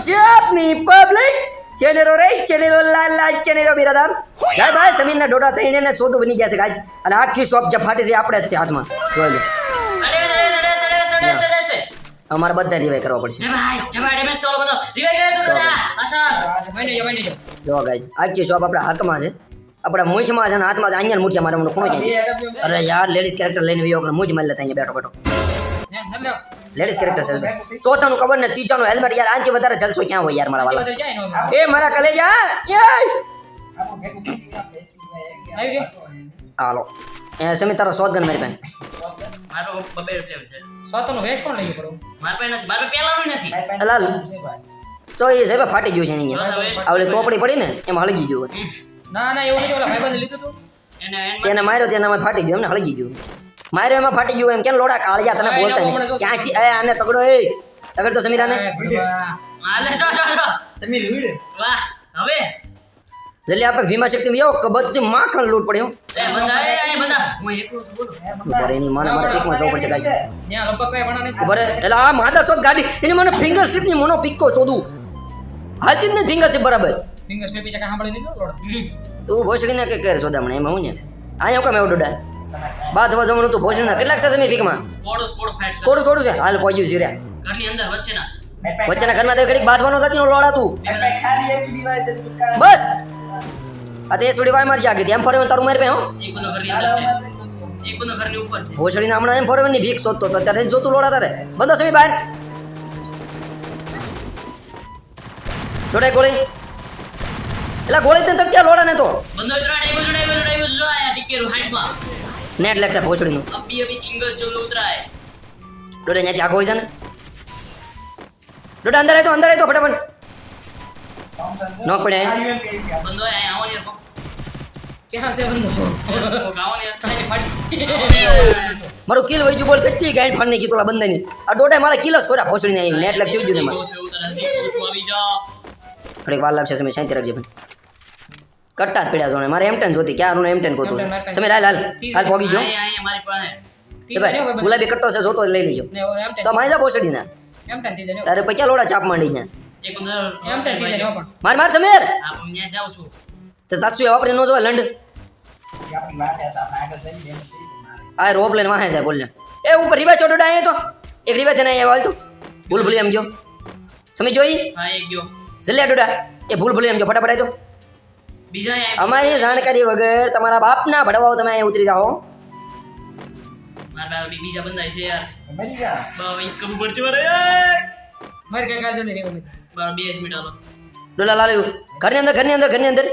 ગુજરાતની પબ્લિક ચેનલો રે ચેનલો લાલ લાલ ચેનલો બિરાદાર ગાય ભાઈ સમીરના ડોડા થઈને ને સોદું બની જશે ગાય અને આખી શોપ જે ફાટી છે આપણે જ છે હાથમાં જોઈ લો અમારે બધા રિવાય કરવા પડશે ભાઈ ભાઈ ના. જો ગાય આખી શોપ આપણા હાથમાં છે આપણા મૂછમાં છે અને હાથમાં છે અહીંયા મૂઠિયા મારે મને ખૂણો જાય અરે યાર લેડીઝ કેરેક્ટર લઈને વિયો મૂછ મારી લેતા અહીંયા બેઠો બેઠો. લેડીઝ કેરેક્ટર છે ચોથાનું ખબર ને ત્રીજાનું હેલ્મેટ યાર આનાથી વધારે જલસો ક્યાં હોય યાર મારા વાળા ને. એ મારા કલેજા હાલો. એ સમી તારો શોધગન મારી પાસે. મારો બબે રૂપિયા છે. સ્વાતનું વેસ્ટ કોણ લઈ ગયું? મારા પાસે નથી મારા પાસે નથી. લાલ તો એ સાહેબ ફાટી ગયું છે એની અહીંયા આ તોપડી પડી ને એમાં હળગી ગયું. ના ના એવું નથી ઓલા ભાઈબંધે લીધું હતું એને એને એને માર્યો તેના ફાટી ગયું એમને હળગી ગયું. માર્યો એમાં ફાટી ગયું એમ. કેમ લોડા કાળજા તને બોલતા નહીં. ક્યાંથી? એ આને તગડો એ. તગડ. તો સમીરાને. જો જો જો. વાહ હવે? જલ્દી આપણે ભીમા શક્તિ વિયો કે બધી માખણ લૂટ પડ્યો એ બધા એ એ બધા. હું એકલો છું બોલો? ઉપર એની મને મારે પીકમાં જવું પડશે ગાઈસ. ત્યાં લગભગ ભણા નહીં. ઉપર એટલે આ માદા શોધ ગાડી એની મને ફિંગર સ્ટ્રીપની મોનો પિક્કો શોધું. હાલતી જ નહીં ફિંગર સ્ટ્રીપ બરાબર. ફિંગર સ્ટેપ વિશે કાંઈ સાંભળી નહીં લોડા? તું ભોસડીને કે સોદા મને એમાં હું ને? અહીંયા કેમ એવું ડોડા? બાદ ધવા જમણું તું ભોજન કેટલાક છે સ્કોડો છે થોડું થોડું છે હાલ પહોંચ્યું છે રે ઘરની અંદર વચ્ચેના વચ્ચેના ઘરમાં તો ઘડીક બાંધવાનો થતી લોડા તું બસ આ તે સોડી વાય મારી જાગી એમ ફરે તારું મારી પે હો એક બધો ઘરની અંદર છે એક બધો ઘરની ઉપર છે ભોસડીને હમણાં એમ ફરે ની ભીખ શોધતો ત્યારે અત્યારે જોતું લોડા તારે બંધો સમી બહાર ડોડાઈ ગોળી એટલે ગોળી તે તરત્યા લોડા ને તો બંધો ઉતરા ડાઈવો જો ડાઈવો જો ડાઈવો જો આયા ટીકેરું હાઈટમાં નેટ લેતા ભોસડીનું અબી અબી ચિંગલ ચલ્લો ઉતરાય. ડોડે ત્યાંથી આગો હોય છે ને? ડોડે અંદર આવ્યો અંદર આવ્યો ફટાફટ. નો પડે. બંધો આયા આવો ને ક્યાં છે બંધો? ને મારું કિલ વહી ગયું બોલ કેટલી ગાઈડ ફાડ નાખી તોલા બંધાની આ ડોડે મારા કિલ સોરા ભોસડીને નેટ લગ જોઈ ને સીધું આવી જા થોડીક વાર લાગશે સમય શાંતિ રાખજે ભાઈ. કટ્ટા જ પડ્યા છો મારે એમ ટેન જોતી ક્યારનું એમ ટેન ગોતું M10 મારી પાસે. હાલ હાલ હાલ પોગી એ ભાઈબંધ. ગુલાબી કટ્ટો છે જોતો જ લઈ લેજો. તો મારી જા બોસડી ના. તારે પછી લોડા ચાપ માંડી ને માર માર સમીર. હા હું ત્યાં જાઉં છું. તો તાસુ વાપરી નો જોવા લંડ. આ રોપ લઈને વાહે છે બોલને. એ ઉપર રીવા ચોડોડા અહીંયા તો. એક રીવા છે ને અહીંયા વાલ તો ભૂલ ભૂલી એમ ગયો. સમજ જોઈ? હા એક ગયો. જલ્યા ડોડા. એ ભૂલ ભૂલી એમ ગયો. ફટાફટ આવી તો અમારી જાણકારી વગર તમારા બાપના ભડવાઓ તમે અહીંયા ઉતરી જાઓ. મારા પાસે બીજા બંધા છે યાર. બા ઈ કમ પડશે મારે મારે કઈ કાલ જલ્દી રહ્યો મિત્ર બા બે જ મિનિટ હાલો. ડોલા લાલ્યું ઘરની અંદર ઘરની અંદર ઘરની અંદર.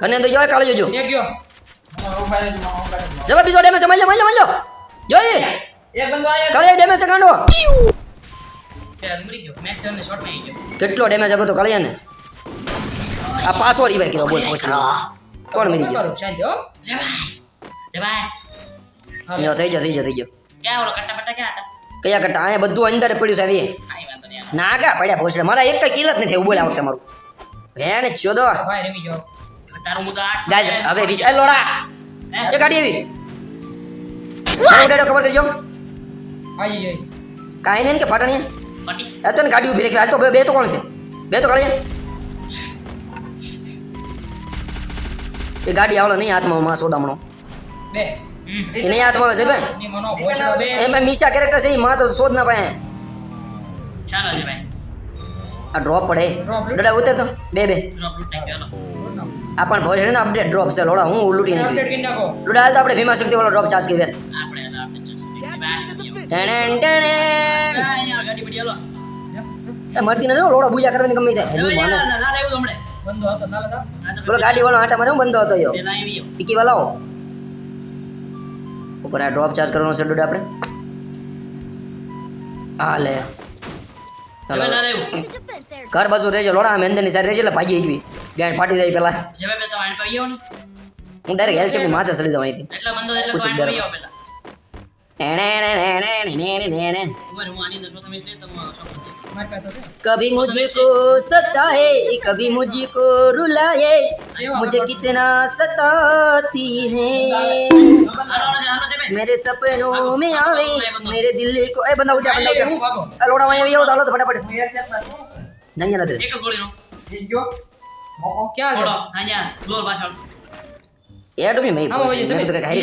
ઘરની અંદર જોય કાલે જોજો. એક ગયો. જવા બીજો ડેમેજ માલ્યો માલ્યો માલ્યો જોઈ કાલે ડેમેજ કાંડો. યાર મરી ગયો. મેક્સ ને શોટમાં આવી ગયો. કેટલો ડેમેજ આપ્યો તો કાળિયા ને આ પાછો રિવાય કર્યો બોલ પોસ્ટ કોણ મરી ગયો? શાંતિ હો જય લ્યો, થઈ ગયો થઈ ગયો થઈ ગયો. ક્યાં ઓલો કટ્ટા પટ્ટા ક્યાં હતા? કયા કટ્ટા? આ બધું અંદર પડ્યું છે આવી નાગા પડ્યા ભોસડે. મારા એક કઈ કિલ જ નથી એવું બોલે આ વખતે મારું. ભેણ ચોદો ભાઈ રમી જો તારું હું તો ગાઈસ હવે વિશાલ લોડા! એ ગાડી આવી. ઓડેડો ખબર કરજો. આઈ જઈ કાંઈ નહીં ને કે ફાટણી પટી એ તો ગાડી ઊભી રાખી. હાલ તો બે બે તો કોણ છે? બે તો કાઢીએ એ ગાડી આવડે નહીં હાથમાં માં સોદામણો. બે. એ નહીં હાથમાં આવે છે બે ની મનો ભોસડો બે. એમાં મીશા કેરેક્ટર છે એ માં તો શોધ ના પાય ચાલો છે ભાઈ. આ ડ્રોપ પડે. ડડા ઉતર તો બે બે. આ પણ ભોજન અપડેટ ડ્રોપ છે લોડા હું લૂટી નહીં અપડેટ કરી નાખો. ડોડા હાલ તો આપણે ભીમા શક્તિ વાળો ડ્રોપ ચાર્જ કરી દે આપણે હાલો, આપણે ચાલો. ભાઈ ટેણેન, ટેણેન. અહીંયા ગાડી પડી હાલો. જા, જા. એ મરતી નથી લોડા બુજા કરવાની ગમે તે બંધો હતો ના લેતા બોલો ગાડી વાળો આટા મારે બંધો હતો યો. પેલા આવી ગયો. પીકી વાલાઓ ઉપર આ ડ્રોપ ચાર્જ કરવાનો છે ડોડા આપણે. હા લે. ઘર બાજુ રહેજો લોડા આમ અંદરની સાઈડ રહેજો એટલે ભાગી આવી ગાય ફાટી જાય પેલા. હું ડાયરેક્ટ હેલ્સેપની માથે ચડી જાઉં અહીંથી. એટલો બંધો એટલે તો ગયો પેલા. એણે એણે એણે એણે એણે એણે એણે એણે એણે એણે એણે એણે એટલે कभी मुझको सताए कभी मुझको रुलाए मुझे कितना सताती है मेरे सपनों में आवे मेरे दिल को ए बंदा उठा बंदा उठा अलोड़ा वहीं भी डालो तो फटाफट जंग जाना तेरे क्या है हां जा बोल भाषण यार तुम नहीं मैं तो कह रही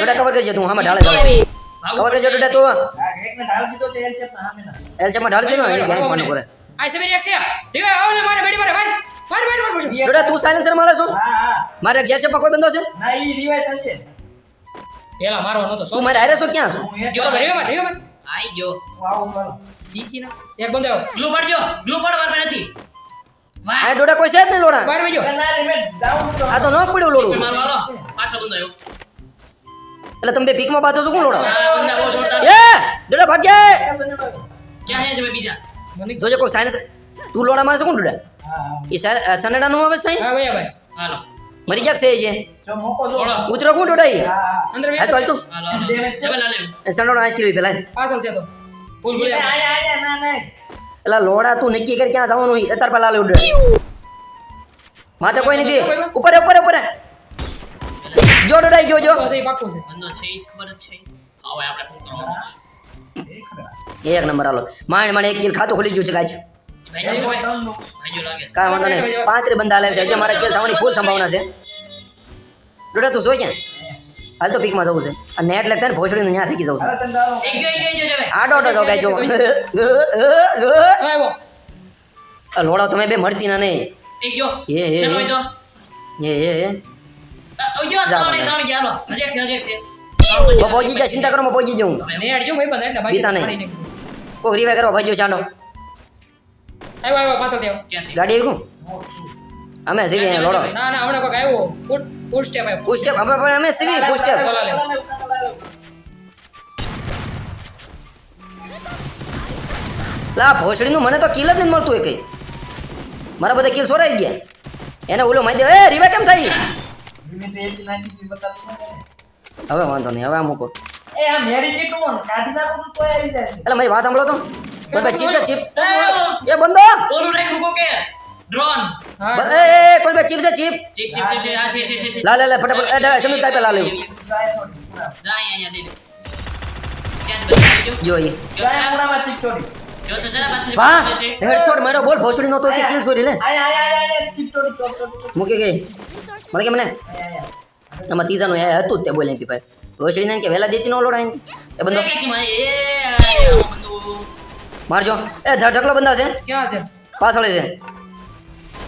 थोड़ा कवर कर दे तू हमें डाला મેં મેં કવર કરજે. ડોડા તું આ એકને ઢાળ દીધો છે એ ચેપમાં સામેના. એલ ચમાં ઢાળ દીધો એ ગેમ મને કરે આ સમીર એક છે રિવાઈ આવો ને મારે બેડી મારે માર માર માર માર ડોડા તું સાયલેન્સર મારે છો હા, હા. મારે જેલ ચપમાં કોઈ બંધો છે ના, ઈ revive થશે. પેલા મારવો નતો સો તું મારે હારે છો ક્યાં છો હું એક- ગયો રિવાઈ માર રિવાઈ માર આઈ ગયો. આવો ચાલો દીકી ના એક બંદો ગ્લુ પાડજો. ગ્લુ પડ વાર ભાઈ નથી. વાહ. આ ડોડા કોઈ છે જ નહીં લોડા બાર ના, ના, તો. આ તો ન પડ્યું લોડું મારો, હાલો. પાછો બંદો આવ્યો. એટલે તમે પીકમાં બાંધો છો કોણ લોડા. એ ડોડા ભાગજે ક્યાં છે ભાઈ બીજા? જોજે કોઈ સાયન્સ તું લોડા મારે છે કોણ ડોડા? હા, હા. એ સનેડા નું આવે સાઈન હા ભાઈ ભાઈ. હાલો. મરી ગયા છે છે? જો મોકો જો. ઉતરો કોણ ડોડા એ હા, હા. અંદર હાલ તો. હાલ તું છે. સનેડો આંચ કરી પેલા. પાછળ છે તો. ફૂલ ફૂલ આયા, આયા, ના, ના. એટલે લોડા તું નક્કી કર ક્યાં જવાનું અત્યારે પેલા લે ડોડા માથે કોઈ નથી. ઉપર ઉપર ઉપર. જો ડોડા જો. જો બસ પાકો છે બંદો છે ખબર જ છે. હવે આપણે શું કરવાનું? એક નંબર હાલો. માણ માણ એક કિલ ખાતું ખુલી ગયું છે કાચ ભાઈ જાજો ભાઈ ત્રણનું. ભાઈ જો લાગે છે. કાંઈ વાંધો નહીં. પાંત્રી બંદા હાલે છે હજી મારા કિલ થવાની ફૂલ સંભાવના છે. ડોડા તું સોય ક્યાં? હાલ તો પીકમાં જવું છે. અને નેટ ભોસડી ને ત્યાં થઈ જવું છે. આડો આડો જાવ ગાય ગયો ગયો છે જો. લોડા તમે બે મળતી ના નહીં. એ, એ, એ. એ. તો એ એ એ અ, ઓ ગયો જા ત્રણ ગયા હાલો. હજી એક છે હજી એક છે ત્રણ. પહોંચી જાય ચિંતા કરો પહોંચી જાઉં. ને અડજો ભાઈ બંધ એટલે બીતા નહીં. કોક રીવે કરવા ભાઈ ચાલો. આવ્યો આવ્યો પાછળ દેવો ગાડી આવી કોણ? મોક છું. અમે સીવી અહીંયા લોડો. ના ના હમણાં કોઈક આવ્યો. ફૂટ ફૂટ સ્ટેપ આવ્યો ફૂલ સ્ટેપ આપણે પણ અમે સીવી ફૂલ સ્ટેપ બોલા લે ઉતારો લે, ઉતારો લે. લા ભોસડીનું મને તો કિલ જ નથી મળતું એ કઈ. મારા બધા કિલ સોરાઈ ગયા. એને ઓલો દે. એ રીવે કેમ થઈ? હવે વાંધો નહીં હવે આ મૂકો. એ આ કાઢી નાખું આવી એટલે મારી વાત સાંભળો તો બસ ચીપ છે ચીપ. એ, ડ્રોન. બસ, એ કોઈ બે ચીપ છે chip. Chip chip chip chip આ છે છે છે છે લા લા લા ફટાફટ એ, સમીર સાહેબ લા જાય અહીંયા લે જો એ પૂરામાં. જો જરા પાછળ વાહ! હેડશોટ મારો બોલ ભોસડી નતો કે કિલ સોરી લે. આય, આય, આય, આય, ચીક ચોટ, ચોટ, ચોટ. મૂકી ગઈ મને કે મને. આમાં ત્રીજાનું એ હતું જ તે બોલે ભાઈ. ભોસડી ને કે વેલા દેતી નો લોડા એમ. એ બંદો. મારજો. એ ઢકલો બંધા છે. ક્યાં છે? પાછળ છે.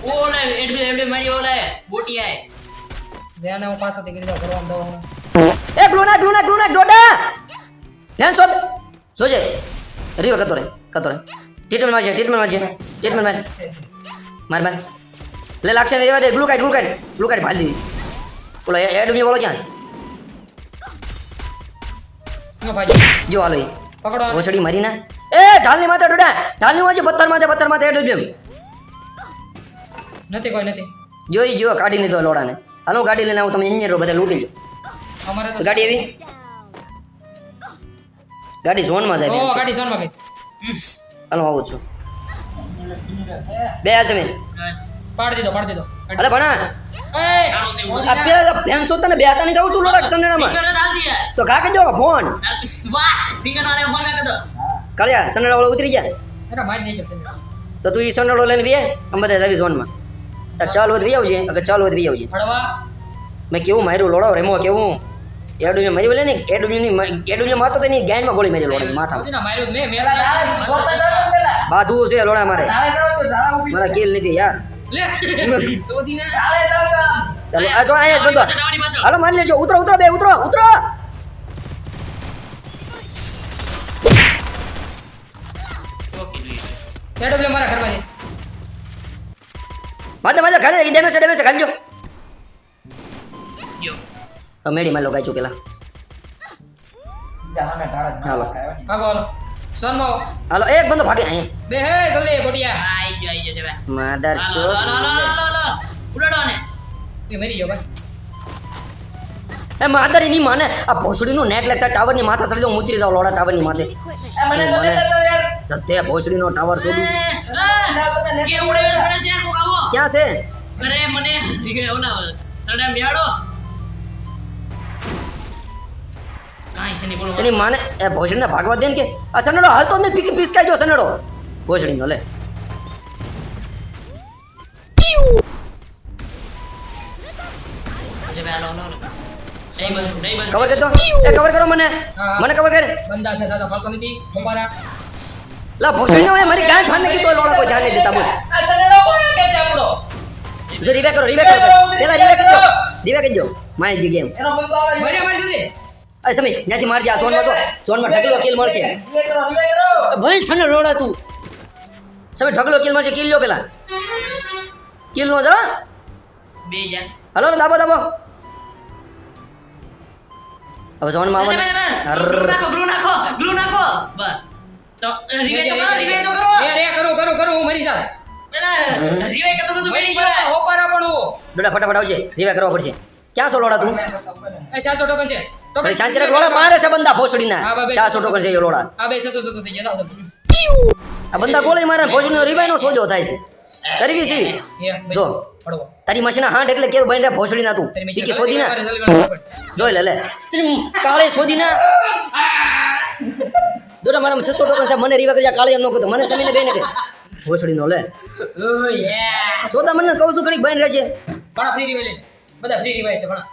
ઓલે એડબે એડબે મારી ઓલે બોટી આય. ધ્યાન હું પાછળથી કરી દઉં ભરવા દઉં. એ ગ્લુના ગ્લુના ગ્લુના ડોડા ધ્યાન શોધ. જોજે. રીવ કતો રે. કતો રે ટ્રીટમેન્ટ મારજે ટ્રીટમેન્ટ મારજે ટ્રીટમેન્ટ માર છે, છે. માર માર. લે લાગશે ને એવા દે. ગ્લુ કાઢ ગ્લુ કાઢ ગ્લુ કાઢ ભાલી દીધી. બોલો એ એડમી બોલો ક્યાં છે? જો હાલો એ. પકડો. ઘોસડી મારી ના એ ઢાલની માથે ડોડા. ઢાલની વાંચે પથ્થર માથે પથ્થર માથે એડમી નથી કોઈ નથી. જોઈ જો કાઢી લીધો લોડાને. હાલો ગાડી લઈને આવું તમે એન્જિનિયરો બધા લૂટી લો. અમારે તો ગાડી એવી? ગાડી ઝોનમાં જાય ઓ ગાડી ઝોનમાં ગઈ. હાલો આવું છું. બે હાલ છે મેં પાડી દીધો પાડ દીધો. અલે ભણા. એય! ચાલો તે આ પેલા ભેંસો તને બે હાથાની જવું તું લોડા સંડેડામાં. તો ખા દો ફોન. વાહ ફિંગર વાળે ફોન કાઢ દો કાળિયા સંડેડા વાળો ઉતરી ગયા. મારી નહીં તો તું ઈ સંડેડો લઈને વીએ આમ બધા આવી ઝોનમાં. તાર ચાલ વધ વી આવજે અગર ચાલ વધ વી આવજે. મેં કેવું માર્યું લોડો રેમો કેવું? એડુને મારી બોલે ને એડુને એડુને મારતો તો એની ગાયનમાં ગોળી મારી લોડા માથા. બાધું છે લોડા મારે. મારા કેલ નથી યાર. ચાલો આ જો અહીંયા બધો. હાલો મારી લેજો ઉતરો ઉતરો બે ઉતરો ઉતરો. મારા ઘરમાં માથે માથે ખાલી ડેમેજ ડેમેજ ખાલી જો યો મેડી લોકાઈ પેલા હાલો. ભાગો હાલો હાલો એક બંદો ભાગે અહીંયા બે હે જલ્દી બોટિયા આઈ ગયો આઈ ગયો છે માદર હાલો હાલો હાલો હાલો હાલો ઉડાડો ને એ મરી ગયો ભાઈ એ માદર એની માને આ ભોસડીનું નેટ લેતા ટાવરની માથા સડી જાઉં ઉતરી જાવ લોડા ટાવરની માથે એ મને સત્ય ભોસડીનો ટાવર શોધું છે ક્યાં છે અરે મને ઓના સડા બેહાડો કાંઈ છે નહીં બોલો. એની માને એ ભોજડીને ભાગવા દે ને કે આ સનડો હાલ તો જ નથી પીસકાઈ ગયો સનેડો. ભોસડીનો લે. કવર કરતો એ કવર કરો મને. મને કવર કર. બંદા છે સાદા ફરતો નથી. બપારા લા ભોસડીનો નો મારી ગાંઠ ફાડને કી તો લોડા કોઈ ધ્યાન નહીં દેતા બોલ. આ સનેડો કોને કે છે આપણો? જો રીવે કરો રીવે કરો. પેલા રીવે કરજો. રીવે કરજો. માય જી ગેમ એનો બંદો આવે. મારી મારી જલ્દી અરે સમી ત્યાંથી મારજે આ ઝોનમાં જો. ઝોનમાં ઢગલો કિલ મળશે. ભાઈ છે ને લોડા તું. સમી ઢગલો કિલ મળશે કિલ પેલા. કિલ નો જા બે જા. હલો દાબો દાબો. હવે ઝોનમાં આવવાનું. નાખો ગ્લુ નાખો ગ્લુ નાખો. બસ. તો રિવાઇવ તો કરો રિવાઇવ તો કરો. રે રે કરું કરું કરું હું મરી પેલા હોપારા પણ હું. ડોડા ફટાફટ આવજે. રીવે કરવા પડશે. ક્યાં છો લોડા તું? એ સાતસો ટોકન છે. ટોકન શાંતિ રાખ લોડા મારે છે બંદા ભોસડીના. હા, બાબા, ચારસો ટોકન છે એ લોડા. આ બે છસો છસો થઈ ગયા. આ બંદા ગોળી મારે ભોસડીનો રીવાઈનો સોજો થાય છે. કરવી છે જો. પડવો તારી મશીના હાંડ એટલે કેવું બની રહ્યા ભોસડીના તું? તારી પીકી મશીન શોધી ના કરે, કરે, જોઈ લે લે. કાળે શોધી ના દોરા મારા છસો ટોકન છે. મને રીવા કરજા કાળે એમ ન કહેતો. મને સમીને બેને કે. ભોસડીનો લે. ઓ, yeah. સોદા મને કહું છું ઘણી બની રહે છે પણ ફ્રી લે. બધા ફ્રી રિવાય છે ભણા.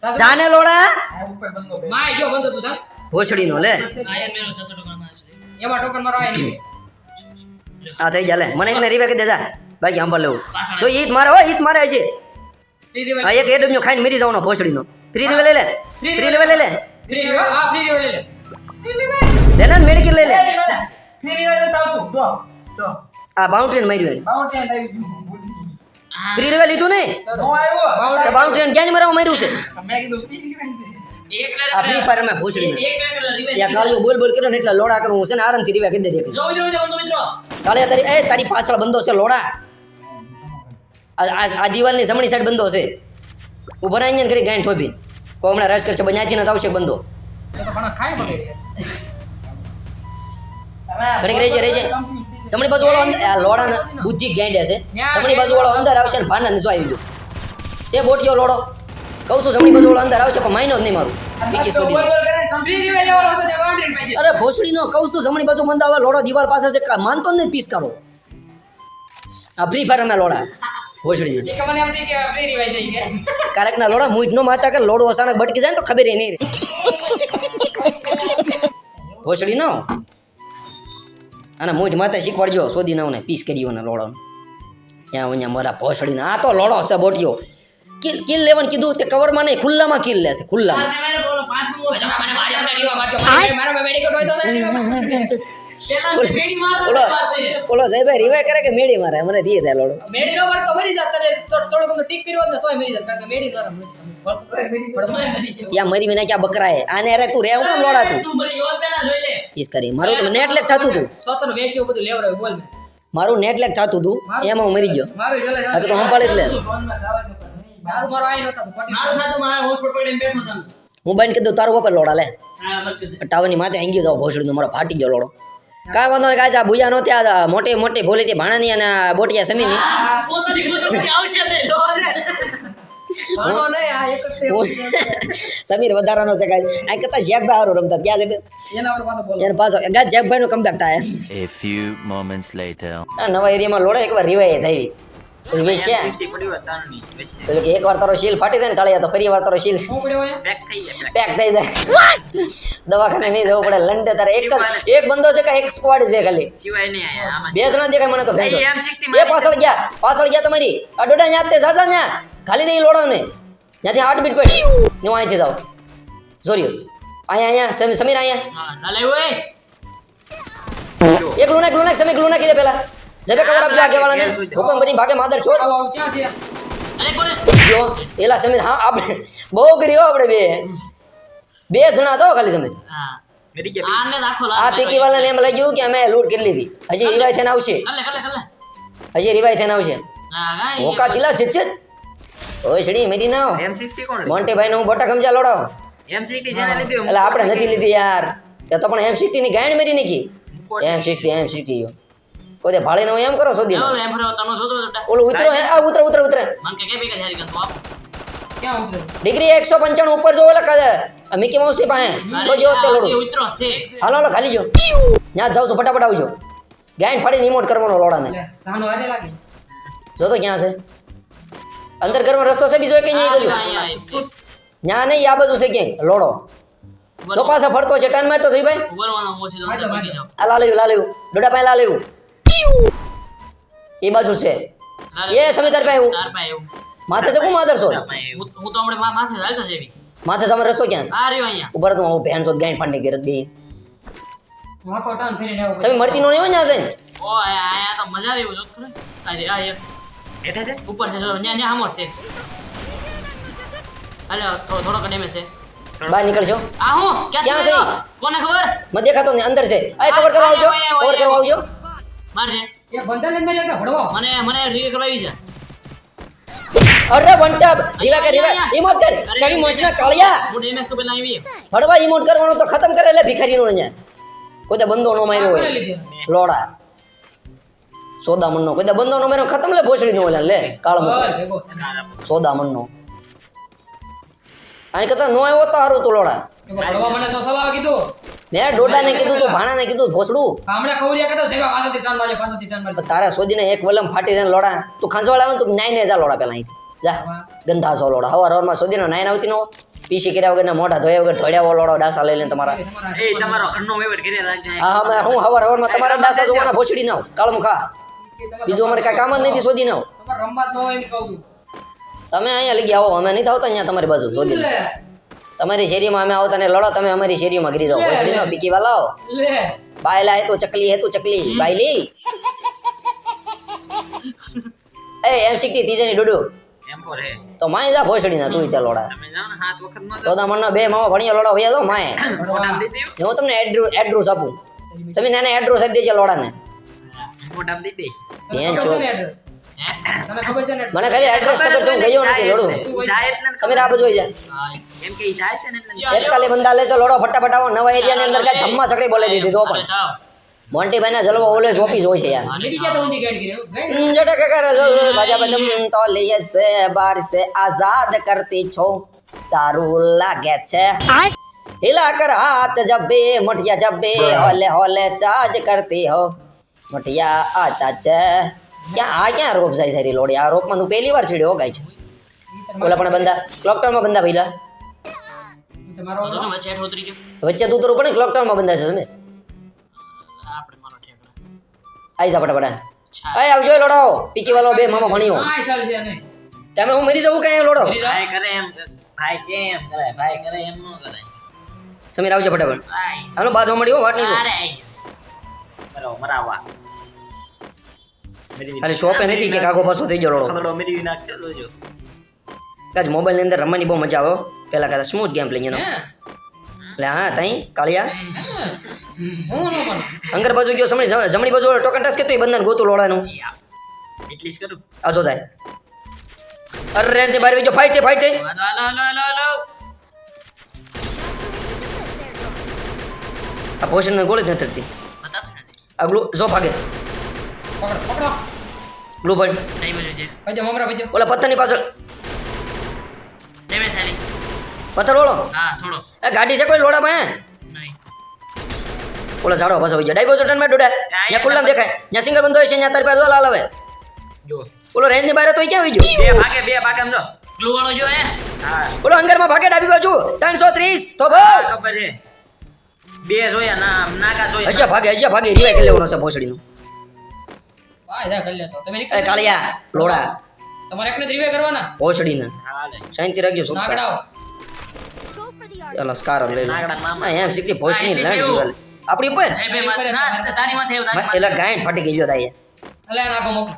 સાસુ, જાને લોડા. આ ઉપર બંધો બે. માય ગયો બંધ હતું સાહેબ. ભોસડીનો લે. આયર મેલો 600 ટકામાં છે. એમાં ટોકન મારો આય નહીં આ થઈ જા લે. મને એકને રિવાય કે દેજા બાકી આંબા લેવું. જો ઈત મારે હોય ઈત મારે છે હા એક એડમ નો ખાઈને મરી જવાનો ભોસડીનો. ફ્રી રિવાય લઈ લે. ફ્રી રિવાય લઈ લે ફ્રી રિવાય હા, ફ્રી રિવાય લઈ લે. લે ને મેડિકલ લઈ લે. ફ્રી રિવાઇવ તો આવતું. જો જો. આ બાઉન્ડ્રી માર્યું બાઉન્ડ્રી આવી ગયું ભૂલી ફ્રી લેવે લીધું નહીં? સર, નો આવ્યો. તો બાઉન્ડ્રી ક્યાં મારવા માર્યું છે? આ ફ્રી ફાયરમાં ભોસડીને એક રિવાઇવ યા કાળિયો બોલ બોલ કર્યો ને એટલે લોડા કરું હું છે ને આરામથી રીવા કરી દે દે જો જો જો મિત્રો કાળિયા તારી એ તારી પાછળ બંધો છે લોડા. આ દિવાલની જમણી સાઈડ બંધો છે. ઊભો રહી ને કરી ગાંઠ થોભી. કોઈ હમણાં રસ કરશે બંધાથી નથી આવશે બંધો. એ ખાય બગડે. ઘડીક રહી છે રહી છે જમણી બાજુ વાળો અંદર આ લોડા બુદ્ધિ ગેંડે છે. જમણી બાજુ વાળો. અંદર આવશે ને ભાન જો આવી ગયો છે બોટિયો લોડો. કહું છું જમણી બાજુ વાળો અંદર આવશે પણ માઇનો જ નહીં મારું. માં પાहिजे. અરે ભોસડી નો કહું છું જમણી બાજુ બંધ આવે લોડો દિવાલ પાસે છે કા- માનતો જ નહીં પીસ કરો આ ફ્રી ફાયર અમે લોડા ભોસડી એ. કારક ના લોડા મૂઠ નો મારતા કે લોડો અચાનક બટકી જાય ને તો ખબર નહીં રે ભોસડી નો? અને મૂઠ માથે શીખવાડજો શોધી નાવ ને પીસ કરી ને લોડો ત્યાં અહીંયા મારા ભોસડીને આ તો લોડો છે બોટિયો. કિલ કિલ લેવાનું કીધું તે કવરમાં નહીં ખુલ્લામાં કિલ લેશે ખુલ્લામાં. ઓલો સાહેબ રીવાય કરે કે મેળી મારે મને દીએ થાય લોડો મેડી નો માર તો મરી જાત તને થોડુંક ટીક કર્યો હોત ને તોય મરી જાત કારણ કે મેડી નો રમે. તો. ત્યાં મરી વિના ક્યાં બકરાય આને અરે તું રેવું કેમ લોડા તું? તું મરી યોર પેલા જોઈ લે. પીસ કરી મારું નેટ લેક થતું તું. સોતનું ને એવું બધું લેવરાવ્યું, બોલ મારું નેટ લેક થતું તું એમાં હું મરી ગયો. મારું જલે આ તો સંભાળી જ લે. મારો આય નહોતા તો ખોટી મારું ખાતું મારા હોસ્પિટલ પડીને બેઠો છું હું બંધ કીધું તારું ઉપર લોડા લે. હા. ટાવરની માથે હંગી જાવ ભોસડી મારો ફાટી ગયો લોડો. કાંઈ વાંધો નહીં કાંઈ આ ભૂયા નહોતી આ મોટી મોટી ભોલી હતી ભાણાની અને આ બોટિયા સમીની. સમીર વધારાનો છે કાંઈ આ કરતા જેકભાઈ હારું રમતા ક્યાં છે? એના પાછો બોલ. જેકભાઈ નો ગાજ કમબેક થાય. એ ફ્યુ મોમેન્ટ્સ લેટર આ નવા એરિયામાં લોડે એકવાર રિવાય થઈ. રિવાય છે એટલે કે એકવાર તારો શીલ ફાટી જાય ને કાળિયા તો ફરી વાર તારો શીલ પેક થઈ જાય દવાખાને નહીં જવું પડે લંડે તારે એક એક બંદો છે કે એક સ્ક્વોડ છે ખાલી? બે જણા દેખાય મને તો ભેંસો? એ પાછળ ગયા પાછળ ગયા તમારી. આ ડોડા ન્યા તે સાસા ન્યા. ખાલી દઈ લોડો ને. ત્યાંથી હાર્ટ બીટ પડી. હું અહીંથી જાઉં. જોરિયો અહીંયા અહીંયા સમી- સમીર અહીંયા. હા ના લેવું એ એક લુનાક લુનાક સમી લુનાક કીધે પેલા. જબે ખબર આપજો આગે વાળાને હુકમ બની ભાગે માદર છોડ આવો, આવો, ક્યાં છે? અરે કોને જો એલા સમીર હા આપણે બહુ કરી હો આપણે બે. બે જણા તો ખાલી સમીર. હા. આ પીકી વાળાને એમ લાગ્યું કે અમે લૂટ કરી લીધી. હજી રિવાય થઈને આવશે. કલે કલે કલે હજી રિવાય થઈને આવશે. હા હોકા ચીલા છે છે ઓય છડી મેરી ના મોન્ટે ભાઈ નું બોટા ખમજા લોડો એટલે આપણે નથી લીધી યાર. તે પણ એમ સિટી ની ગાયણ મેરી નીકી એમ એમસીટી એમ કોઈ ભાળીને હું એમ કરો સોદી ચાલો એમ ફરો તનો તો ઓલું ઉતરો હે આ ઉતરો ઉતરો ઉતરે. મન કે કે ભેગા જારી ગયો આપ ક્યાં ઉતરો? ડિગ્રી એકસો પંચાણું ઉપર જો ઓલા કાં મિકી માઉસની પાસે. તો જો તે લોડો. ઉતરો છે. હાલો હાલો ખાલી જો. ન્યા જાવ છો ફટાફટ આવજો. ગાઈન ફાડીને રિમોટ કરવાનો લોડાને. સાનો હારે લાગે. જો તો ક્યાં છે? અંદર ઘરમાં રસ્તો છે બીજો કે નહીં બાજુ ત્યાં નહીં આ બાજુ છે ક્યાંય? લોડો. જો પાસે ફરતો છે ટન મારતો છે ભાઈ ઉભરવાનો ઓછી તો અંદર ભાગી આ લા લેવું લા લેવું ડોડા પાસે લા લેવું એ બાજુ છે. એ સમીતાર ભાઈ હું માથે છે કોણ માધર છો હું તો હમણાં માથે હાલતો છે એવી. માથે તમારે રસો ક્યાં છે? આ રહ્યો અહીંયા. ઉપર તો હું ભેણ છો ગાયન ફાડી ગયો બે વાકો ટાણ ફેરીને આવો સમી મરતી નો નહીં હોય ને છે ઓ આયા તો મજા આવે જો ખરે આ રે, આ એક બેઠા છે? ઉપર છે જો ન્યા ન્યા હામો છે. હાલે થોડો થોડો ડેમેજ છે. બહાર નીકળજો આ હું? ક્યાં છે? છે કોને ખબર? મને દેખાતો નહીં અંદર છે. આ કવર કરવા આવજો. કવર કરવા આવજો. મારશે એ બંધન લઈને મારી આગળ ભડવો. મને મને રીલ કરવાવી છે. અરે વંટા રીવા કે રીવા ઈમોટ કર. તારી મોશના કાળિયા. હું ડેમેજ તો પેલા આવી ફડવા ઈમોટ કરવાનો તો ખતમ કરે એટલે ભિખારીનો અહીંયા. કોઈ દે બંદો નો માર્યો હોય. લોડા. સોદામણનો. કોઈ દે બંદો નો માર્યો ખતમ લે ભોસડી નો લે કાળ સોદામણનો. આની કરતા નો આવ્યો તો સારું તો લોડા. ભડવા મને તો સલાહ કીધું. મેં ડોડાને કીધું તો ભાણાને કીધું ભોસડું. હમણે કવરિયા કતો સેવા પાછળથી ટાણ મારે પાછો થી મારે પણ તારા સોદીને એક વલમ ફાટી જાય લોડા. તું ખાંજવાળ આવે ને તું નાઈને જા લોડા પેલા અહીંથી. જા. ગંધા સો લોડા. હવાર હવારમાં સોદીનો નાઈન આવતી નો. પીસી કર્યા વગર મોઢા ધોયા વગર ધોળ્યા લોડો ડાસા લઈ લઈને તમારા. એ તમારો ઘરનો વેવડ કરી રાખજે હા અમે હું હવાર હવારમાં તમારા ડાસા જોવાના ભોસડી નાવ કાળમ ખા બીજું અમારે કાંઈ કામ જ નથી શોધી નાવ તમારે રમવા તો એમ કહું તમે અહીંયા લઈ આવો અમે નહીં આવતા અહીંયા તમારી બાજુ શોધી લે. તમારી શેરીમાં અમે આવતા ને લડો તમે અમારી શેરીમાં ગીરી દો ભોસડીનો પીકી વાલાઓ બાયલા હે તો ચકલી હે તો ચકલી. બાયલી. એ એમ શીખતી તીજેની ડુડુ. એમ પર હે તો માય જા ભોસડી ના તું ત્યાં લોડા. તમે જાઓ હાથ વખતમાં ચોદા મણનો બે મામા ભણિયા લોડા હોય તો માય. હું તમને એડ્રેસ એડ્રેસ આપું. સમી નાના એડ્રેસ આપી દેજે લોડાને. મોઢામ દઈ દઈ બેન છે ને છે ને? મને ખાલી એડ્રેસ ખબર છે હું ગયો નથી લોડું. સમીર આ બાજુ જાય એમ કે ઈ જાય છે ને એટલે એક કાલે બંદા લેશે લોડો ફટાફટ આવો. નવા એરિયાની અંદર કાંઈ ધમ્મા સકડી બોલી દીધી તો પણ મોન્ટી મોન્ટી ભાઈના જલવો ઓલેજ ઓફિસ હોય છે યાર. લેડી કે તો ઊંધી ગાડી કરી ભાજા બજમ તો લઈએ છે બાર સે આઝાદ કરતી છો. સારું લાગે છે. હિલા કર હાથ જબ્બે મઠિયા જબ્બે હોલે હોલે ચાર્જ કરતી હો. મઠિયા આતા છે. ક્યાં આ ક્યાં રોપ જાય સારી લોડી? આ રોપમાં તું પહેલી વાર છેડ્યો ગાય છે. ઓલા પણ બંદા ક્લોક ટાવરમાં બંદા તો વચ્ચે તું ઉતરવું પણ ક્લોક ટાવરમાં બંધા છે તમે. આવી જા પટાપટા આય આવજો લોડો. પીકી વાળો બે મામા ભણ્યો. તમે હું મરી જવું કઈ લોડો? ભાઈ કરે એમ ભાઈ કેમ કરે ભાઈ કરે એમ ન કરે સમીર આવજો ફટાફટ. આનો બાજુ મળ્યો વાટ નહીં અરે મરાવા મેરી ખાલી શોપે નથી કે કાકો પાછો થઈ ગયો લોડો. મેરી કાજ મોબાઈલની અંદર રમવાની બહુ મજા આવે. પેલા કદાચ સ્મૂથ ગેમ પ્લે એનો એટલે હા તઈ કાળિયા. અંગર બાજુ ગયો સમણી જમણી બાજુ ટોકન ટાસ્ક કેતો બંધન ગોતું લોડાનું. એટલી જ કરું. આજો જાય. અરે તે બાર ગયો ફાઈટ ફાઈટ હાલો હાલો હાલો હાલો હાલો. આ પોષણ ગોળી જ નથી થતી બતાતો નથી. આ ગ્લુ જો ભાગે. પકડો પકડો. ગ્લુ પોઈન્ટ કઈ બાજુ છે. ભજો મમરા ભજો ઓલા પથ્થરની પાછળ. ડેમેજ આલી. પથ્થર ઓળો. હા થોડો. એ ગાડી છે કોઈ લોડામાં નહીં. ઓલા ઝાડો પાછો હોય ડાઈબો ચોટનમાં ડોડા ત્યાં ખુલ્લા દેખાય. ત્યાં સિંગલ બંધ હોય છે ત્યાં તારી પાસે લાલ આવે. જો ઓલો રેન્જની બહાર તો ક્યાં આવી ગયો? બે ભાગે બે ભાગે સમજો ગ્લુ વાળો જો હે. હા. ઓલો અંગરમાં ભાગે ડાબી બાજુ. ત્રણસો ત્રીસ તો ભાવ ખબર છે. બે જોયા ના નાગા જોયા. હજી ભાગે અજ્યા ભાગે. રીવાય કરી લેવાનો છે ભોસડીનું. આ કરી લેતો તમે એ કાળિયા લોડા. તમારે એકને જ કરવાના? ભોસડીના હાલે. શાંતિ રાખજો છોકરા નાગડાઓ ચાલો સ્કાર લઈ નાગડા મામા. એમ શીખી ભોસડી હા, એટલે લાડ છે જીવાલે. આપણી ઉપર. સાહેબ એ વાત- ના તારી માથે એવું ગાયન ફાટી ગઈ જો તાઈએ અલે નાખો મોક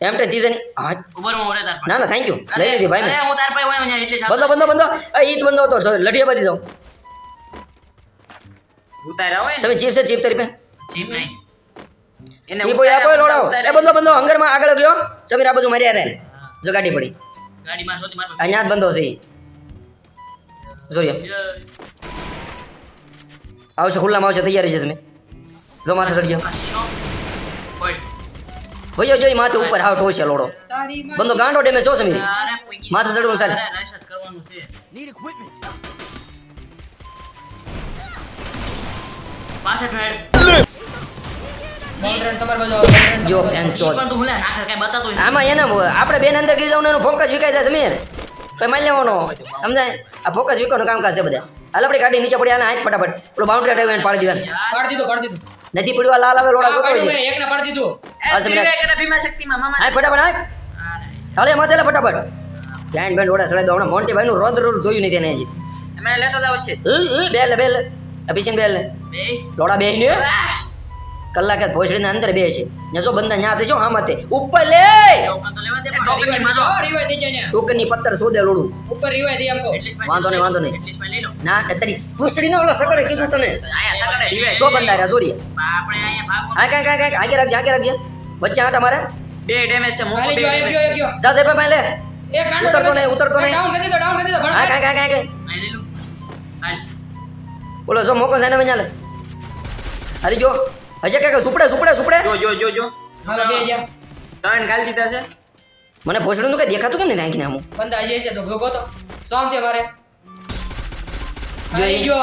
એમ તે તીજે હા. ઉપરમાં તાર ના ના થેન્ક યુ લઈ લીધી ભાઈ અરે હું તાર પાસે હોય અહીંયા એટલે બંધો બંધો બંધો. બંધો હતો લઢિયા બાજી જાઉં. ઉતાર્યા હોય ચીપ છે ચીપ તરીકે ચીપ નહીં. આપો એ. બંધો બંધો હંગરમાં આગળ ગયો સમીર આ બાજુ મર્યા રે જો ગાડી પડી. ગાડી માં શોધી અહીંયા જ બંધો છે. જોયો. આવશે ખુલ્લામાં આવશે તૈયારી છે તમે. જો માથે ચડી ગયો. કાશીનો જોઈ માથે ઉપર હાવ ટોશે લોડો. બંદો ગાંડો ડેમેજ છો સમીર માથે ચડવું ચાલે. કરવાનું છે. પાસઠ હેડ બાઉન્ડ્રી જો ચોલ આમાં એને આપણે બેન અંદર ગઈ જવાનું એનું ફોકસ વિકાઈ જાય સમીર કઈ મારી લેવાનો. સમજાય? આ ફોકસ વિકવાનું કામકાજ છે બધા. હાલ આપણે ગાડી નીચે પડી આને હાથ ફટાફટ. પેલો બાઉન્ડ્રી ડાઈવ એને પાડી દેવાનું પાડી દીધું પાડી દીધું. નથી પડ્યું આ લાલ આવે લોડા જોતો છે. એકને પાડી દીધું. હાલ સમીર ફટાફટ તાળે માથે લે ફટાફટ. બેન્ડ બેન્ડ ઓડા સડાઈ દો. હમણાં મોન્ટી ભાઈનું રોદ રોદ જોયું નહીં તેને હજી. અમે લેતો લાવશે બે લે બે લે અભિષેક બે લે બે. લોડા બે ને કલાકે ભોસડીના અંદર બે છે. ને જો બંદા ન્યા થઈ જાવ આમાં તે. ઉપર લે! એવું તો લેવા દે પણ રિવાય ટોકનની પત્તર સોદે લોડું? ઉપર રિવાય થઈ આમ વાંધો નહીં, વાંધો નહીં. એટલીસ્ટ લઈ લો ના તારી ભોસડીનો ઓલો સકડે કીધું તને. ડીવે બંદા રહ્યા જોરીએ આપણે અહીંયા ભાગો આ કાંઈ કાંઈ કાંઈ આગે રાખજે આગે રાખજે. વચ્ચે આટા મારે. બે ડેમેજ છે મોકો બે. જા જય ભાઈ લે. ઉતરતો નહીં, ઉતરતો નહીં. ડાઉન કરી દો ડાઉન કરી દો ભણો. આ કાંઈ કાંઈ કાંઈ લઈ લો બોલો જો મોકો છે ને વඤ્ඤા હરી હારી ગયો. હશે કાકા સુપડે સુપડે સુપડે? જો જો જો જો. હાલો, બે જા ત્રણ ગાલ દીધા છે. મને ભોસડીનું કઈ દેખાતું કેમ ને નાખી ને આમ બંદા અજય છે તો ગો- તો. સોમ તે મારે. જો હાલી એ. ગયો.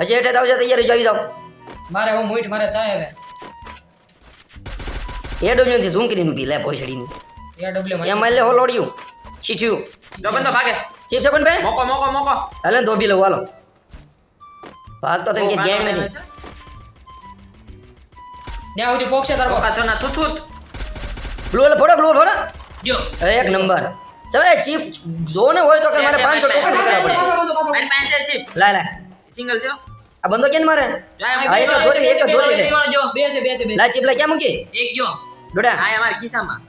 હજી હેઠે આવશે તૈયારી જોઈ જાવ મારે હું મુઈટ મારે થાય હવે. એ થી ઝૂમ કરીને ઊભી લે ભોસડીની. એ ડબલે એમ લે લે હોલોડ્યું શીઠ્યું. જો બંદો ભાગે. ચીપ સેકન્ડ ભાઈ? મોકો મોકો મોકો. હાલે ધોબી લઉં હાલો. ભાગ તો તેમ કે ગેણ નથી ત્યાં સુધી પોક્ષે તારો મોકા તો ના થૂ બ્લુ ગ્લો ફોડો ગ્લો ફોડો જો એક નંબર હવે ચીપ ઝોન હોય તો કે મારે પાંચસો ટોકન પાછળ, નીકળવા પડશે. મારી પાસે ચીપ લા લા સિંગલ છે આ બંદો કેમ મારે હા એક તો જોતી એક જ જોતી છે બે છે બે છે બે લા ચીપ લા ક્યાં મૂકી એક જો ડોડા હા અમારા ખિસ્સામાં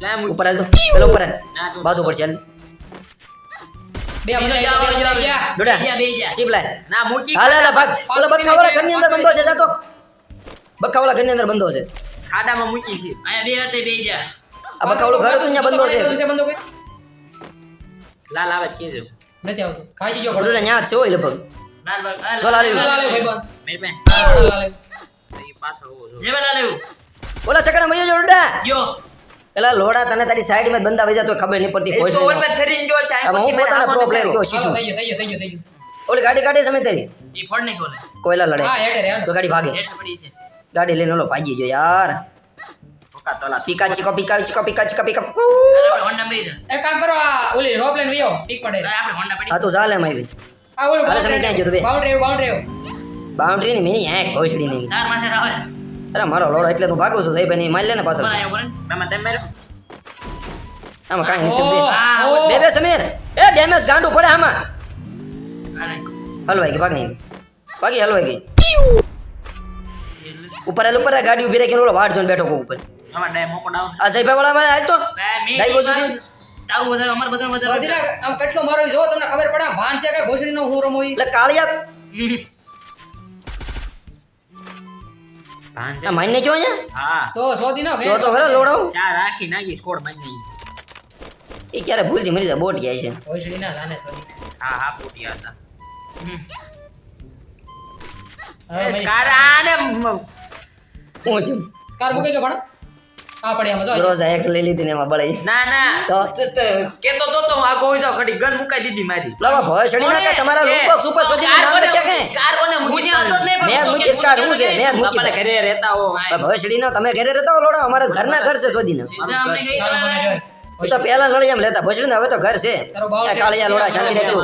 લા મૂકી. ઉપર હાલ તો પેલો ઉપર હાલ બાજુ પર ચાલ બે બંદા બંદા. ગયા. ડોડા. ચીપ લાય ના મૂકી હાલ હાલ ભાગ પેલો બક્કાવાળા ઘરની અંદર બંધો છે જાતો ખાડામાં ઘરની અંદર બંધો છે ખાડામાં મૂકી છે અહીંયા બે રાતે બે જા આ બકાવડું ઘર હતું અહીંયા બંધો છે બંધો કે લાલ આવે જ કહેજો નથી આવતો ખાઈ જજો ડોડા ન્યા છે હોય લગભગ લાલ લાલ લાલ આવ્યો ભાઈ બંધ. મેરી પાસે. લાલ આવ્યો. એ પાછળ ઊભો છો. જેવા લાલ આવ્યું. ઓલા ચકડા મયો જો ડોડા જો. પેલા લોડા તને તારી સાઈડમાં તો ખબર નહીં પડતી કોઈ તો ભોસડીનો. ઓલમાં ધરીને જો છે. આ આમાં હું પોતાનો પ્રો પ્લેયર કયો હાલો, થઈ ગયું થઈ ગયું થઈ ગયું થઈ ગયું ઓલી ગાડી કાઢી સમય તારી એ ફોડ નહીં ખોલે. કોયલા લડે હા હેઠે રે તો ગાડી ભાગે હેઠ પડી છે. ગાડી લઈને ઓલો ભાગી ગયો યાર. પીકા ચીકો પીકા ચીકો પીકા ચીકો પીકા હોન્ડા બેસી જા. એક કામ કરો આ ઓલી રોપ લાઈન વયો ટીક પડે આપણે હોન્ડા પડી. આ તો ચાલે એમ આવી આ ઓલું હાલે સમય ક્યાં ગયો તો બે? બાઉન્ડ્રી બાઉન્ડ્રી બાઉન્ડ્રી ની મિની હેક ભોસડી ની તાર માથે આવે. અરે મારો લોડો એટલે તું ભાગું છું સાહેબ એની મારી લે ને પાછળ. મામા તમે. આમાં કાઈ નથી બે આ, ઓ બે બે સમીર એ ડેમેજ ગાંડું પડે આમાં હલવાઈ ગઈ ભાગી ભાગી હલવાઈ ગઈ ઉપર હાલ ઉપર ગાડી ઊભી રાખીને ઓલો વાડ જોઈને બેઠો કો ઉપર. આ સાહેબ વાળા મારે હાલ તો? ડાઈ બાજુ દી તારું વધારે અમાર બધા વધારે. વધીરા આમ કેટલો મારો જો તમને ખબર પડે ભાન છે કે ભોસડી નો હું હોય એટલે કાળિયા ભાન છે. માઈને કયો અહીંયા? હા. તો સોધી નો તો ખરો લોડો ચાર રાખી નાખી સ્કોડ મારી એ ક્યારે ભૂલથી મરી બોટ જાય છે. ભોસડી ના જાને સોધી હા હા પોટિયા હતા. હવે એ મરી. સ્કાર આને મ- હું છું સ્કાર મૂકી ગયો પણ આ પડ્યા આમાં જો. એક્સ લઈ લીધી ને એમાં બળાઈ. ના ના. તો? તો તો કેતો તો તો આ કોઈ જાવ ઘડી ગન મુકાઈ દીધી મારી. લાવો ભય છડી ના કે તમારા લૂકબોક્સ ઉપર સુધી નામ કે? કે કે કોને- સ્કાર તો જ નહીં મેં મૂકી સ્કાર હું છે મેં મૂકી આપણે ઘરે રહેતા હો. ભય છડી ના તમે ઘરે રહેતા હો લોડો અમારા ઘરના ઘર છે સોદીને અમને કઈ તો પહેલા નળી એમ લેતા ભસડી ને હવે તો ઘર છે. કાળિયા લોડા શાંતિ રહેતું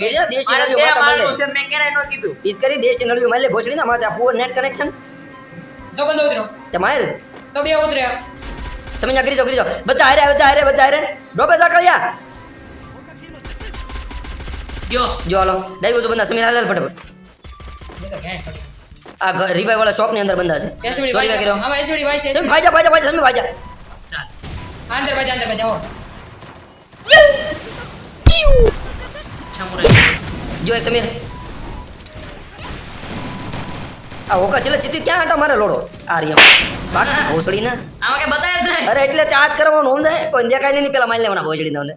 કે દેશી મારે નળીઓ તે માથા મારનું મળે ન પીસ કરી દેશી નળિયું મળે ભોસડી ના માથે આ પુઅર નેટ કનેક્શન સો બંદો ઉતર્યો. તે માર સો બે ઉતર્યા. સમજ કરી જાઓ કરી જાઓ. બધા હારે બધા હારે બધા હારે. ડોપે જા કાળિયા ગયો જો. હાલો. ડાઈ જો બંદા. સમીર હાલ હાલ ફટાફટ. આ રિવાઈ વાળા શોપની અંદર બંદા છે. સોરી વાય ભાઈ આમાં એસવીડી વાય છે. સમીર ભાજા ભાજા ભાજા સમીર ભાજા ચાલ. અંદર બાજા અંદર હો છમુરાઈ જો એક સમીર આ ઓકા છેલ્લે સીધી ક્યાં આટા મારે લોડો? આ રિયમ બાક ભોસડી ને આમાં કે બતાય જ નહીં. અરે એટલે તે આજ કરવાનું સમજાય કોઈ દેખાય નહીં પેલા મારી લેવાના ભોસડી ને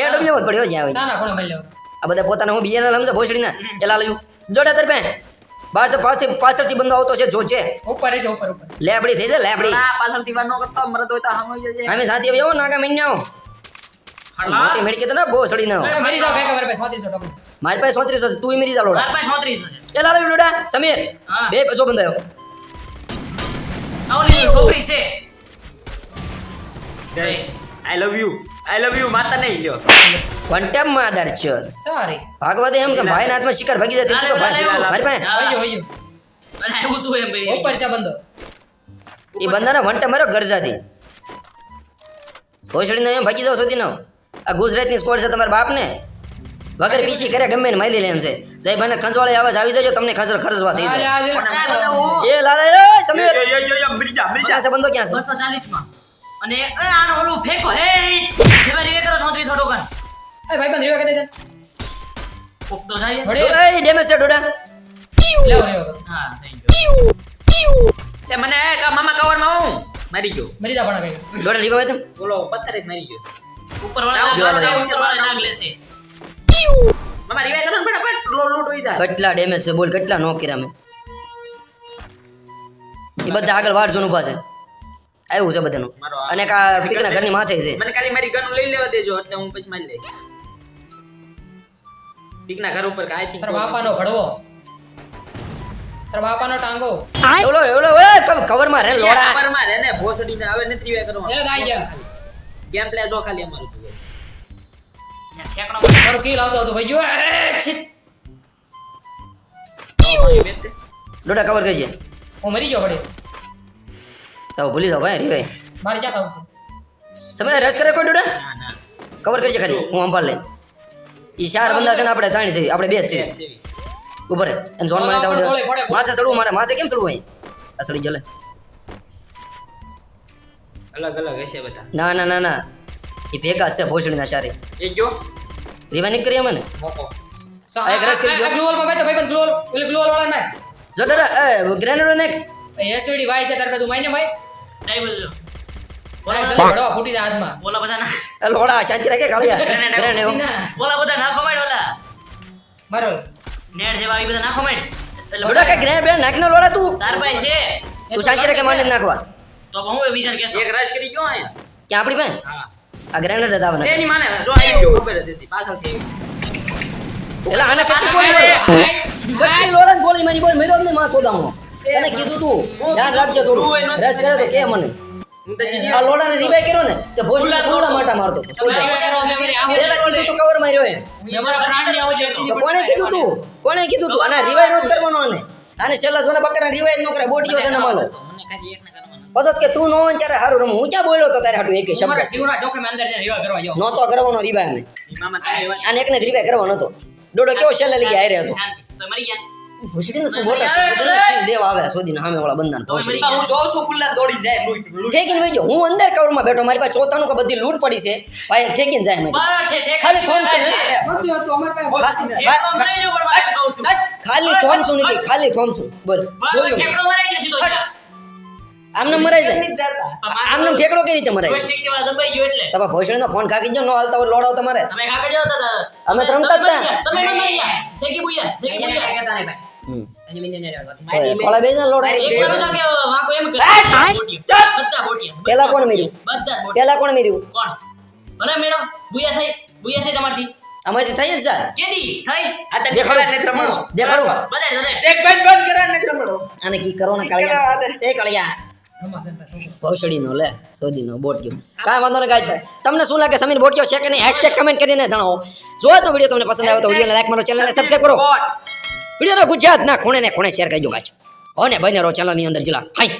એ ડબલ્યુ જ પડ્યો જ્યાં હોય. કોણ કોણે લેવા? આ બધા પોતાને હું બીએનએલ સમજે ભોસડી ને પેલા લયું જોડે તરફે બાર સે પાછળ પાછળથી બંદો આવતો છે જો છે ઉપર છે ઉપર ઉપર. લેબડી થઈ જાય લેબડી. પાછળથી વાર ન કરતો મરદ હોય તો હમ આવી જજે. અમે આવ્યો એવો નાગા મહિનાઓ મોટી મેળકી તો ના બહુ સડી ના મરી જાવ કાકા મારા પાસે સોત્રીસો ટકા. મારી પાસે સોત્રીસો છે તું મેરી જાલોડા મારા પાસે ચોત્રીસો છે. એ લાલ ડોડા સમીર હા. બે પૈસો બંધાયો. આ ઓલી છોકરી છે. I love you I love you માતા નહીં લ્યો. વન ટાઈમમાં આધાર ભાગવત એમ કે ભાઈ હાથમાં શિકાર ભાગી જાય તેટલું તો ભાઈ મારી પાસે. હોયો હોયો અને આવ્યું તું એમ ભાઈ ઉપર છે બંધો. એ બંધાને વન ટાઈમ માર્યો ગરજાથી ભોસડીને એમ ભાગી જાવ સુધી નો આ ગુજરાતની સ્કોડ છે તમારા બાપને? વગર પીસી કરે ગમે ને મારી લેમ છે. છે સાહેબાને ખંજવાળી આવાજ આવી જજો તમને ખજર ખર્ચવા થઈ જાય એ લાલા એ સમીર. યો યો યો યો મરી જા મરી જા ક્યાં છે બંધો ક્યાં છે? બસો ચાલીસમાં અને એ આનો ઓલું ફેંકો હે જેમાં રીવે કરો ચોત્રીસો ટોકન. એ ભાઈ બંધ રીવા કહેતે છે કોક તો જાય. એ ડેમેજ છે ડોડા. લેવો રેવો કરો હા થઈ ગયો. એ મને કા મામા કવરમાં હું? મરી ગયો. મરી જા પણ કઈ ડોડા લીવા તમે બોલો પથ્થર જ મરી ગયો. ને કેટલા ડેમેજ છે બોલ કેટલા નો કર્યા મેં? એ બધા આગળ વાળ જોન ઊભા છે. આવ્યું છે બધાનું. અને એક પીકના ઘરની માથે છે. મને ખાલી મારી ગન લઈ લેવા દેજો એટલે હું પછી મારી લઈશ. પીકના ઘર ઉપર કાંઈ થી બાપાનો ભડવો. તારા બાપાનો ટાંગો. ઓલો ઓલો ઓલો કવ- કવરમાં રે લોડા. કવરમાં રે ને ભોસડીને હવે નથી રિવાઈ કરવાનું. એને દાઈ ગયા. ગેમ પ્લે જો ખાલી અમારું ઠેકણો મારો કિલ આવતો હતો ભાઈ જો. લોડા કવર કરજે. હું મરી ગયો વડે તો ભૂલી જાવ ભાઈ રીવે મારે ક્યાં થવું છે? સમય રસ કરે કોઈ ડોડા? ના ના. કવર કરજે ખાલી હું અંબાલ લઈ. ઈ ચાર બંદા છે ને આપણે ત્રણ છે આપણે બે જ છે જેવી. ઉપર એને ઝોનમાં પડે, પડે, આવડે માથે ચડવું મારે માથે કેમ ચડવું અહીં? આ ચડી ગયો લે. અલગ અલગ હશે બધા. ના ના ના ના. એ ભેગા છે ભોસડીના ચારે. એ ગયો રીવાની કરી અમે ને? મોકો એક રસ કરી દ્યો. ગ્લોલમાં બેઠો ભાઈ ગ્લુઅલ ઓલે ગ્લોલ વાળા માં જો ડોડા ગ્રેનેડો ને એસવીડી વાય છે તારે તું માઈને ભાઈ. ડાઈ બાજુ ભાઈ જલ્દી ભડવા ફૂટી જાય હાથમાં. બોલા બધા ના લોડા શાંતિ રાખે કાળિયા. ગ્રેનેડો. બોલા બધા નાખો મેડ ઓલા. મારો. નેટ જેવા આવી બધા નાખો મેડ એટલે ડોડા કે ગ્રેનેડ બ્રેનેડ લોડા તું? તાર ભાઈ છે. તું શાંતિ રાખે માને નાખવા. તો હું એ વિચાર કેસ એક રાજ કરી ગયો અહીંયા કે આપણી પાસે? હા. આ ગ્રેનેડ જ આવવાના એની માને જો આવી ગયો ખબર હતી પાછળથી. એલા આને કેટલી ગોળી મારી? કેટલી લોડા ગોળી મારી બોલ મેરો ને માં સોદામો. એને કીધું તું ધ્યાન રાખજે થોડું. રસ કરે તો કે મને. હું આ લોડાને રિવાઈ કર્યો ને તે ભોજના ગોળા માટા મારતો તો સોજા પેલા કીધું તું કવર માર્યો એમ. મેં પ્રાણ ને આવું જોઈતી કોણે કીધું તું? કોણે કીધું તું? આને રિવાઈ નો કરવાનો? આને આને છેલ્લા જોને બકરા રિવાઈ ન કરે બોટીઓ છે ને માલો મને ને પછી કે તું નો ત્યારે સારું રમું. હું ક્યાં બોલ્યો તો તારે હાટું એક હું મારા શબ્દ? શિવના ચોકે મે અંદર જઈને રીવા કરવા જાઉં. નહોતો કરવાનો રિવાઈ ને આને એકને જ રિવાઈ કરવાનો હતો. ડોડો કેવો છેલ્લે લઈ ગયા હારે હતો. તો મરી ગયા. ભૂસડીને તું બોટા સોદીને કિલ આવે સોદીને સામે વાળા બંધાન ભોસડી. હું જોઉં છું ખુલ્લા દોડી જાય લૂંટ લૂંટ. ઠેકીને વઈ ગયો હું અંદર કવરમાં બેઠો મારી પાસે ચોથાનું કે બધી લૂટ પડી છે. ભાઈ ઠેકીને જાય મેં. ખાલી થોમસુ પાસે છું. ખાલી થોમસું નથી ખાલી થોમસું બોલ જોયું આમને મરાઈ જાય. આમને ઠેકડો કઈ રીતે મરાય? joystick થી દબાઈ ગયો એટલે? તમે ભોસડીનો ફોન ખાકી જો નો હાલતા હોય લોડાવ તમારે. તમે ખાકે જાઓ દાદા અમે તો રમતા જ હતા. તમે ન મરી ગયા ઠેકી બુયા ઠેકી બુયા હમ. એની મિનિટ નહીં રહેવા. હવે થોડા બે જણ લોડા એક માણસ આ કે વાંકો એમ કરે બોટિયો. બધા બોટિયા. પેલા કોણ મેર્યું? પેલા કોણ મેર્યું? કોણ? ભલે મેરો. બુયા થઈ. બુયા થઈ તમારથી. અમારથી થઈ જ જાય કેદી? થઈ? આ તો દેખાડો. દેખાડો રમણો દેખાડું. બધા ચેક બંધ બંધ કરા નથી રમણો આને કી કરો ને કાળિયા એ કાળિયા. દે. ભોસડીનો લે સોદીનો બોટિયો કાંઈ વાંધો નહીં કાંઈ છે. તમને શું લાગે સમીર બોટિયો છે કે નહીં? હેશટેગ કમેન્ટ કરીને જણાવો. જો તો વીડિયો તમને પસંદ આવે તો વિડીયોને લાઈક મારો ચેનલને સબસ્ક્રાઈબ કરો. વિડીયોનો ગુજરાતના ખૂણે ને ખૂણે શેર કરજો ગાજો અને બને રહો ચેનલની અંદર જિલ્લા હાઈ